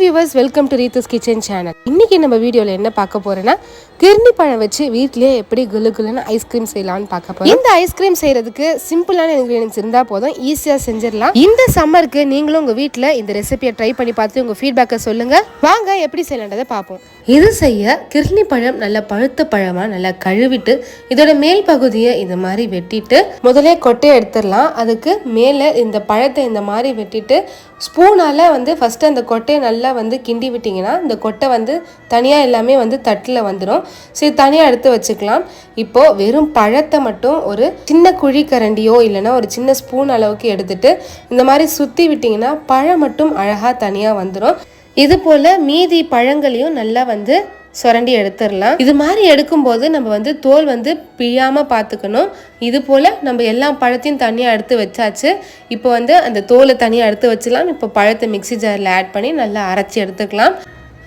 Viewers welcome to Reetha's kitchen channel இன்னைக்கு நம்ம வீடியோவில் என்ன பார்க்க போகிறோன்னா கிர்னி பழம் வச்சு வீட்டிலேயே எப்படி குலு குலுன்னு ஐஸ்கிரீம் செய்யலாம்னு பார்க்க போகிறோம் இந்த ஐஸ்கிரீம் செய்யறதுக்கு சிம்பிளான இன்க்ரீடியன்ஸ் இருந்தால் போதும் ஈஸியாக செஞ்சிடலாம். இந்த சம்மருக்கு நீங்களும் உங்கள் வீட்டில் இந்த ரெசிபியை ட்ரை பண்ணி பார்த்து உங்கள் ஃபீட்பேக்கை சொல்லுங்கள் வாங்க எப்படி செய்யலான்றதை பார்ப்போம். இது செய்ய கிர்னி பழம் நல்ல பழுத்த பழமா நல்லா கழுவிட்டு இதோட மேல் பகுதியை இந்த மாதிரி வெட்டிட்டு முதலே கொட்டையை எடுத்துடலாம். அதுக்கு மேலே இந்த பழத்தை இந்த மாதிரி வெட்டிட்டு ஸ்பூனால வந்து ஃபஸ்ட்டு அந்த கொட்டையை நல்லா வந்து கிண்டி விட்டிங்கன்னா இந்த கொட்டை வந்து தனியாக எல்லாமே வந்து தட்டில் வந்துடும் சரி தனியாக எடுத்து வச்சுக்கலாம். இப்போது வெறும் பழத்தை மட்டும் ஒரு சின்ன குழி கரண்டியோ இல்லைன்னா ஒரு சின்ன ஸ்பூன் அளவுக்கு எடுத்துட்டு இந்த மாதிரி சுற்றி விட்டிங்கன்னா பழம் மட்டும் அழகாக தனியாக வந்துடும் இது போல் மீதி பழங்களையும் நல்லா வந்து சுரண்டி எடுத்துடலாம். இது மாதிரி எடுக்கும்போது நம்ம வந்து தோல் வந்து பிழியாமல் பார்த்துக்கணும். இது போல் நம்ம எல்லா பழத்தையும் தனியாக எடுத்து வச்சாச்சு. இப்போ வந்து அந்த தோலை தனியாக எடுத்து வச்சிடலாம். இப்போ பழத்தை மிக்ஸி ஜாரில் ஆட் பண்ணி நல்லா அரைச்சி எடுத்துக்கலாம்.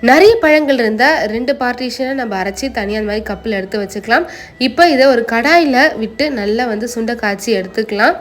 நிறைய பழங்கள் இருந்தால் ரெண்டு பார்ட்டிஷனை நம்ம அரைச்சி தனியாக அந்த மாதிரி கப்பில் எடுத்து வச்சுக்கலாம். இப்போ இதை ஒரு கடாயில் விட்டு நல்லா வந்து சுண்டை காய்ச்சி எடுத்துக்கலாம்.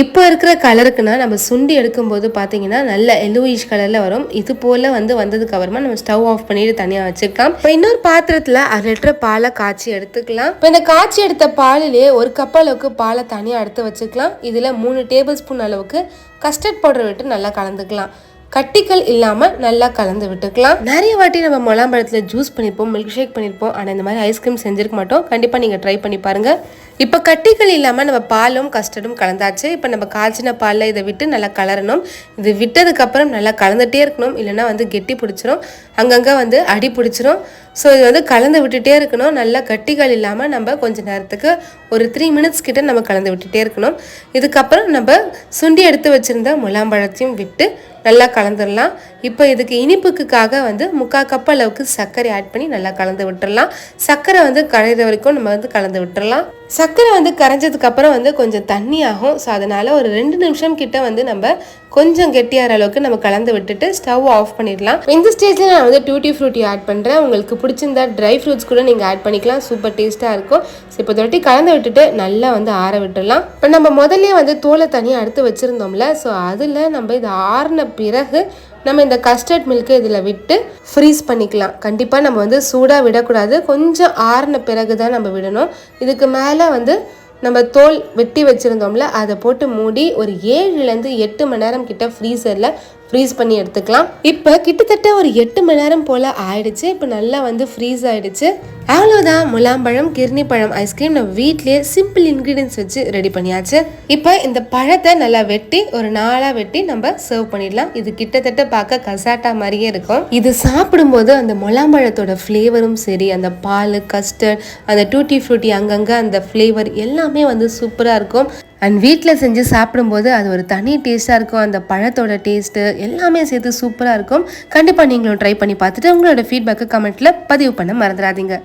இப்போ இருக்கிற கலருக்குன்னா நம்ம சுண்டி எடுக்கும்போது பார்த்தீங்கன்னா நல்ல எல்லோயிஷ் கலரில் வரும். இது போல் வந்து வந்ததுக்கு அப்புறமா நம்ம ஸ்டவ் ஆஃப் பண்ணிட்டு தனியாக வச்சுக்கலாம். இப்போ இன்னொரு பாத்திரத்தில் அரை லிட்டர் பாலை காய்ச்சி எடுத்துக்கலாம். இப்போ இந்த காய்ச்சி எடுத்த பாலிலே ஒரு கப் அளவுக்கு பாலை தனியாக எடுத்து வச்சுக்கலாம். இதில் மூணு டேபிள் ஸ்பூன் அளவுக்கு கஸ்டர்ட் பவுடர் விட்டு நல்லா கலந்துக்கலாம். கட்டிகள் இல்லாமல் நல்லா கலந்து விட்டுக்கலாம். நிறைய வாட்டி நம்ம முலாம்பழத்தில் ஜூஸ் பண்ணியிருப்போம் மில்க் ஷேக் பண்ணியிருப்போம் ஆனால் இந்த மாதிரி ஐஸ்கிரீம் செஞ்சிருக்க மாட்டோம். கண்டிப்பாக நீங்கள் ட்ரை பண்ணி பாருங்கள் இப்போ கட்டிகள் இல்லாமல் நம்ம பாலும் கஸ்டர்டும் கலந்தாச்சு. இப்போ நம்ம காய்ச்சின பாலில் இதை விட்டு நல்லா கலரணும். இது விட்டதுக்கப்புறம் நல்லா கலந்துகிட்டே இருக்கணும். இல்லைன்னா வந்து கெட்டி பிடிச்சிரும். அங்கங்கே வந்து அடி பிடிச்சிரும். ஸோ இது வந்து கலந்து விட்டுட்டே இருக்கணும். நல்லா கட்டிகள் இல்லாமல் நம்ம கொஞ்ச நேரத்துக்கு ஒரு த்ரீ மினிட்ஸ் கிட்ட நம்ம கலந்து விட்டுட்டே இருக்கணும். இதுக்கப்புறம் நம்ம சுண்டி எடுத்து வச்சுருந்த முலாம்பழத்தையும் விட்டு நல்லா கலந்துடலாம் இப்போ இதுக்கு இனிப்புக்காக வந்து முக்கால் கப் அளவுக்கு சர்க்கரை ஆட் பண்ணி நல்லா கலந்து விட்டுடலாம் சர்க்கரை வந்து கரையிற வரைக்கும் நம்ம வந்து கலந்து விட்டுடலாம் சர்க்கரை வந்து கரைஞ்சதுக்கப்புறம் வந்து கொஞ்சம் தண்ணி ஆகும். ஸோ அதனால் ஒரு ரெண்டு நிமிஷம் கிட்ட வந்து நம்ம கொஞ்சம் கெட்டியாகிற அளவுக்கு நம்ம கலந்து விட்டுட்டு ஸ்டவ் ஆஃப் பண்ணிடலாம். இந்த ஸ்டேஜில் நான் வந்து டூட்டி ஃப்ரூட்டி ஆட் பண்ணுறேன் உங்களுக்கு பிடிச்சிருந்தா ட்ரை ஃப்ரூட்ஸ் கூட நீங்கள் ஆட் பண்ணிக்கலாம். சூப்பர் டேஸ்ட்டாக இருக்கும். ஸோ இப்போ தொட்டி கலந்து விட்டுட்டு நல்லா வந்து ஆற விட்டுடலாம். இப்போ நம்ம முதல்ல வந்து தோலை தனியாக எடுத்து வச்சுருந்தோம்ல. ஸோ அதில் நம்ம இது ஆறின பிறகு நம்ம இந்த கஸ்டர்ட் மில்க்கை இதில் விட்டு ஃப்ரீஸ் பண்ணிக்கலாம். கண்டிப்பாக நம்ம வந்து சூடாக விடக்கூடாது. கொஞ்சம் ஆறின பிறகு தான் நம்ம விடணும். இதுக்கு மேலே வந்து நம்ம தோல் வெட்டி வச்சுருந்தோம்ல அதை போட்டு மூடி ஒரு ஏழுலேருந்து எட்டு மணி நேரம் கிட்ட ஃப்ரீசரில் ஃப்ரீஸ் பண்ணி எடுத்துக்கலாம். இப்போ கிட்டத்தட்ட ஒரு எட்டு மணி நேரம் போல் ஆயிடுச்சு. இப்போ நல்லா வந்து ஃப்ரீஸ் ஆயிடுச்சு. அவ்வளோதான் முலாம்பழம் கிர்னி பழம் ஐஸ்கிரீம் நம்ம வீட்லேயே சிம்பிள் இன்க்ரீடியன்ஸ் வச்சு ரெடி பண்ணியாச்சு. இப்போ இந்த பழத்தை நல்லா வெட்டி ஒரு நாளாக வெட்டி நம்ம சர்வ் பண்ணிடலாம். இது கிட்டத்தட்ட பார்க்க கசாட்டா மாதிரியே இருக்கும். இது சாப்பிடும்போது அந்த முலாம்பழத்தோட ஃப்ளேவரும் சரி அந்த பால் கஸ்டர்ட் அந்த டூட்டி ஃப்ரூட்டி அங்கங்கே அந்த ஃப்ளேவர் எல்லாமே வந்து சூப்பராக இருக்கும். அண்ட் வீட்டில் செஞ்சு சாப்பிடும்போது அது ஒரு தனி டேஸ்ட்டாக இருக்கும். அந்த பழத்தோட டேஸ்ட்டு எல்லாமே சேர்த்து சூப்பராக இருக்கும். கண்டிப்பாக நீங்களும் ட்ரை பண்ணி பார்த்துட்டு உங்களோட ஃபீட்பேக்கை கமெண்ட்டில் பதிவு பண்ண மறந்துடாதீங்க.